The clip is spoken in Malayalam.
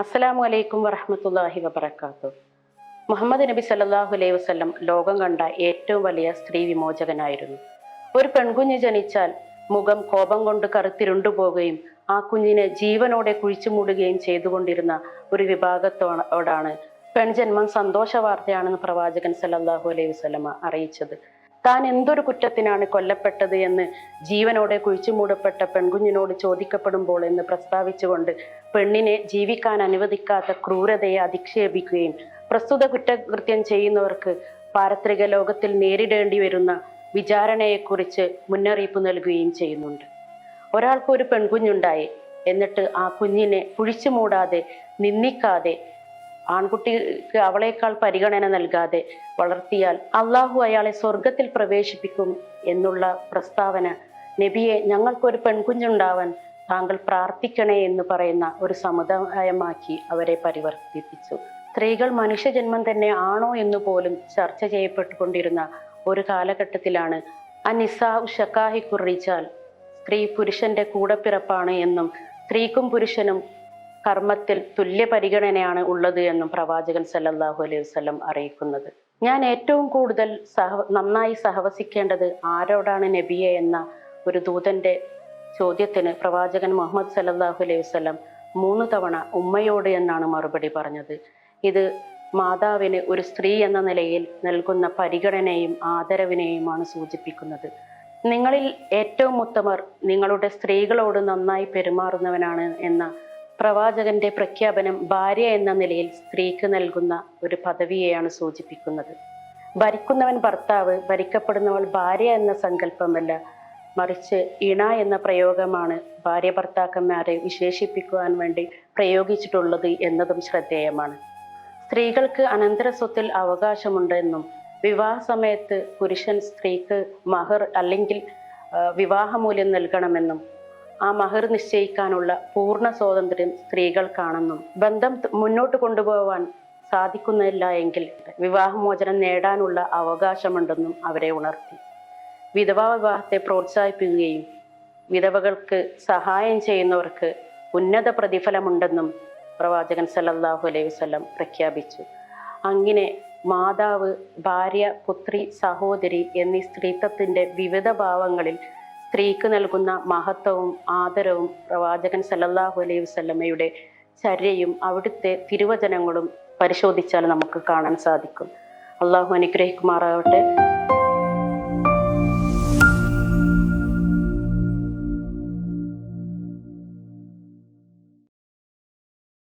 അസ്സലാമു അലൈക്കും വറഹമത്തല്ലാഹി വബർക്കാത്തു മുഹമ്മദ് നബി സല്ലാഹു അലൈഹി വസ്ലം ലോകം കണ്ട ഏറ്റവും വലിയ സ്ത്രീ വിമോചകനായിരുന്നു. ഒരു പെൺകുഞ്ഞ് ജനിച്ചാൽ മുഖം കോപം കൊണ്ട് കറുത്തിരുണ്ടു പോവുകയും ആ കുഞ്ഞിനെ ജീവനോടെ കുഴിച്ചു മൂടുകയും ചെയ്തുകൊണ്ടിരുന്ന ഒരു വിഭാഗത്തോടാണ് പെൺജന്മം സന്തോഷ വാർത്തയാണെന്ന് പ്രവാചകൻ സല്ലാഹു അലൈഹി വസല്ലമ അറിയിച്ചത്. താൻ എന്തൊരു കുറ്റത്തിനാണ് കൊല്ലപ്പെട്ടത് എന്ന് ജീവനോടെ കുഴിച്ചു മൂടപ്പെട്ട പെൺകുഞ്ഞിനോട് ചോദിക്കപ്പെടുമ്പോൾ എന്ന് പ്രസ്താവിച്ചുകൊണ്ട് പെണ്ണിനെ ജീവിക്കാൻ അനുവദിക്കാത്ത ക്രൂരതയെ അധിക്ഷേപിക്കുകയും പ്രസ്തുത കുറ്റകൃത്യം ചെയ്യുന്നവർക്ക് പാരത്രിക ലോകത്തിൽ നേരിടേണ്ടി വരുന്ന വിചാരണയെക്കുറിച്ച് മുന്നറിയിപ്പ് നൽകുകയും ചെയ്യുന്നുണ്ട്. ഒരാൾക്ക് ഒരു പെൺകുഞ്ഞുണ്ടായി. എന്നിട്ട് ആ കുഞ്ഞിനെ കുഴിച്ചു മൂടാതെ നിന്ദിക്കാതെ ആൺകുട്ടിക്ക് അവളേക്കാൾ പരിഗണന നൽകാതെ വളർത്തിയാൽ അള്ളാഹു അയാളെ സ്വർഗത്തിൽ പ്രവേശിപ്പിക്കും എന്നുള്ള പ്രസ്താവന നബിയെ ഞങ്ങൾക്കൊരു പെൺകുഞ്ഞുണ്ടാവാൻ താങ്കൾ പ്രാർത്ഥിക്കണേ എന്ന് പറയുന്ന ഒരു സമുദായമാക്കി അവരെ പരിവർത്തിപ്പിച്ചു. സ്ത്രീകൾ മനുഷ്യജന്മം തന്നെ ആണോ എന്ന് പോലും ചർച്ച ചെയ്യപ്പെട്ടുകൊണ്ടിരുന്ന ഒരു കാലഘട്ടത്തിലാണ് അനിസാ ഷക്കാഹി കുറിച്ചാൽ സ്ത്രീ പുരുഷന്റെ കൂടെ പിറപ്പാണ് എന്നും സ്ത്രീക്കും പുരുഷനും കർമ്മത്തിൽ തുല്യ പരിഗണനയാണ് ഉള്ളത് എന്നും പ്രവാചകൻ സല്ലല്ലാഹു അലൈഹി വസല്ലം അറിയിക്കുന്നത്. ഞാൻ ഏറ്റവും കൂടുതൽ സഹ നന്നായി സഹവസിക്കേണ്ടത് ആരോടാണ് നബിയെ എന്ന ഒരു ദൂതന്റെ ചോദ്യത്തിന് പ്രവാചകൻ മുഹമ്മദ് സല്ലല്ലാഹു അലൈഹി വസല്ലം മൂന്ന് തവണ ഉമ്മയോട് എന്നാണ് മറുപടി പറഞ്ഞത്. ഇത് മാതാവിന് ഒരു സ്ത്രീ എന്ന നിലയിൽ നൽകുന്ന പരിഗണനയും ആദരവിനെയുമാണ് സൂചിപ്പിക്കുന്നത്. നിങ്ങളിൽ ഏറ്റവും ഉത്തമർ നിങ്ങളുടെ സ്ത്രീകളോട് നന്നായി പെരുമാറുന്നവനാണ് എന്ന പ്രവാചകന്റെ പ്രഖ്യാപനം ഭാര്യ എന്ന നിലയിൽ സ്ത്രീക്ക് നൽകുന്ന ഒരു പദവിയെയാണ് സൂചിപ്പിക്കുന്നത്. ഭരിക്കുന്നവൻ ഭർത്താവ് ഭരിക്കപ്പെടുന്നവൾ ഭാര്യ എന്ന സങ്കല്പമല്ല. മറിച്ച് ഇണ എന്ന പ്രയോഗമാണ് ഭാര്യ ഭർത്താക്കന്മാരെ വിശേഷിപ്പിക്കുവാൻ വേണ്ടി പ്രയോഗിച്ചിട്ടുള്ളത് എന്നതും ശ്രദ്ധേയമാണ്. സ്ത്രീകൾക്ക് അനന്തര സ്വത്തിൽ അവകാശമുണ്ടെന്നും വിവാഹ സമയത്ത് പുരുഷൻ സ്ത്രീക്ക് മഹർ അല്ലെങ്കിൽ വിവാഹമൂല്യം നൽകണമെന്നും ആ മഹർ നിശ്ചയിക്കാനുള്ള പൂർണ സ്വാതന്ത്ര്യം സ്ത്രീകൾക്കാണെന്നും ബന്ധം മുന്നോട്ട് കൊണ്ടുപോകാൻ സാധിക്കുന്നില്ല എങ്കിൽ വിവാഹമോചനം നേടാനുള്ള അവകാശമുണ്ടെന്നും അവരെ ഉണർത്തി. വിധവാ വിവാഹത്തെ പ്രോത്സാഹിപ്പിക്കുകയും വിധവകൾക്ക് സഹായം ചെയ്യുന്നവർക്ക് ഉന്നത പ്രതിഫലമുണ്ടെന്നും പ്രവാചകൻ സല്ലല്ലാഹു അലൈഹി വസല്ലം പ്രഖ്യാപിച്ചു. അങ്ങനെ മാതാവ് ഭാര്യ പുത്രി സഹോദരി എന്നീ സ്ത്രീത്വത്തിന്റെ വിവിധ ഭാവങ്ങളിൽ സ്ത്രീക്ക് നൽകുന്ന മഹത്വവും ആദരവും പ്രവാചകൻ സല്ലല്ലാഹു അലൈഹി വസല്ലമയുടെ ചര്യയും അവിടുത്തെ തിരുവചനങ്ങളും പരിശോധിച്ചാൽ നമുക്ക് കാണാൻ സാധിക്കും. അള്ളാഹു അനുഗ്രഹിക്കുമാറാവട്ടെ